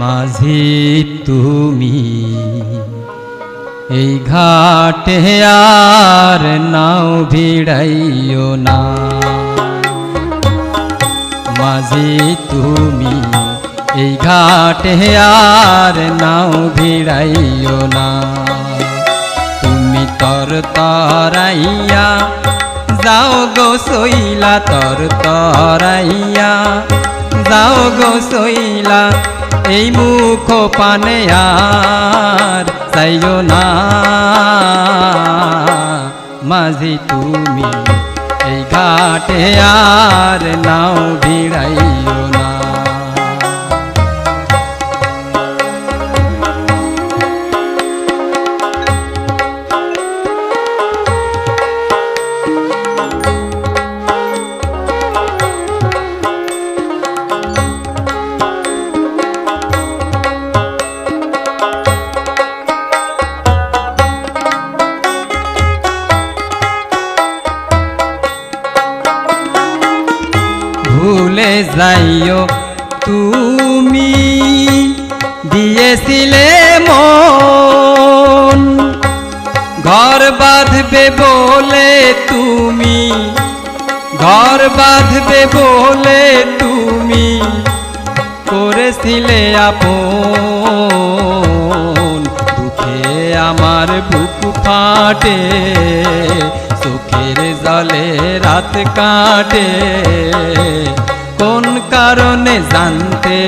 মাঝে তুমি এই ঘাটে আর নাও ভিড়াইও না। মাঝি তুমি এই ঘাটে আর নাও ভিড়াইও না। তুমি তর তরাইয়া যাও গো সইলা তর তরাইয়া, যাও গো সইলা এই মুখ পানে আর চাইও না। মাঝি তুমি এই ঘাটে আর নাও ভিড়াইও ভুলে যাইও তুমি। দিয়েছিলে মন। ঘর বাঁধবে বলে তুমি। ঘর বাঁধবে বলে তুমি। করেছিলে আপন। দুঃখে আমার বুক ফাটে, সুখের জলে রাত কাটে। কোন কারণে জানতে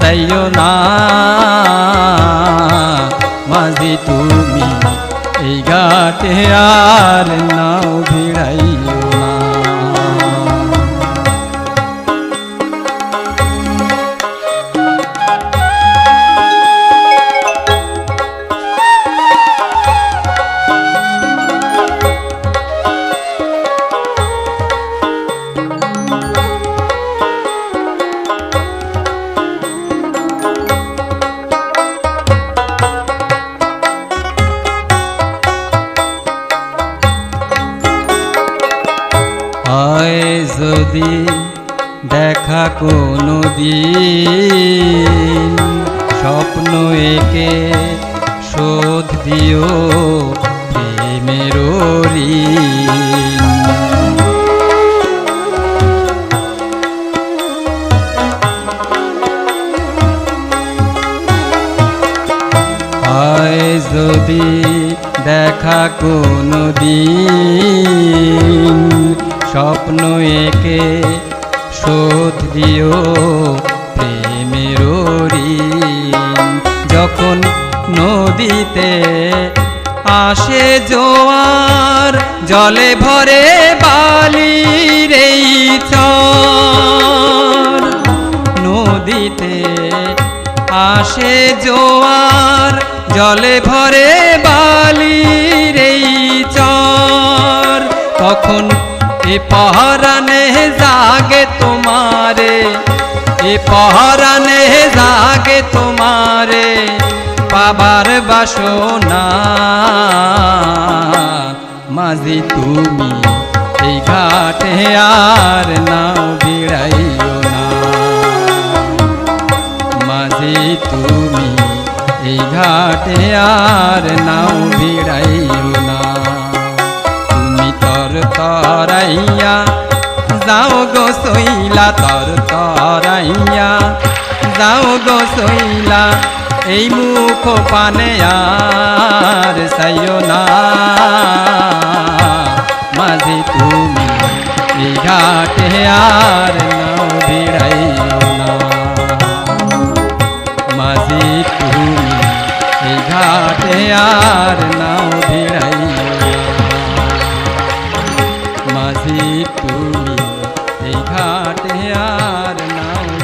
চাইও না? মাঝি তুমি এই ঘাটে আর নাও ভিড়াইও হয় যদি দেখা কোনো দিন স্বপ্ন একে শোধ দিও প্রেমের হয় যদি দেখা কোনো দিন স্বপ্ন একে শোধ দিও প্রেমের যখন নদীতে আসে জোয়ার, জলে ভরে বালির এই চর। নদীতে আসে জোয়ার, জলে ভরে বালির এ পহরানে জাগে তোমারে, এ পহরানে জাগে তোমারে পাবার বাসনা। মাঝি তুমি এই ঘাটে আর নাও বিড়াইও না। মাঝি তুমি এই ঘাটে আর নাও ভিড়াইও না। তরাইয়া। যাও গো সইলা তর তরাইয়া। যাও গো সইলা এই মুখ পানে আর সাইও মাঝি তুমি ঘাটে আর তুমি এই ঘাটে আর নাও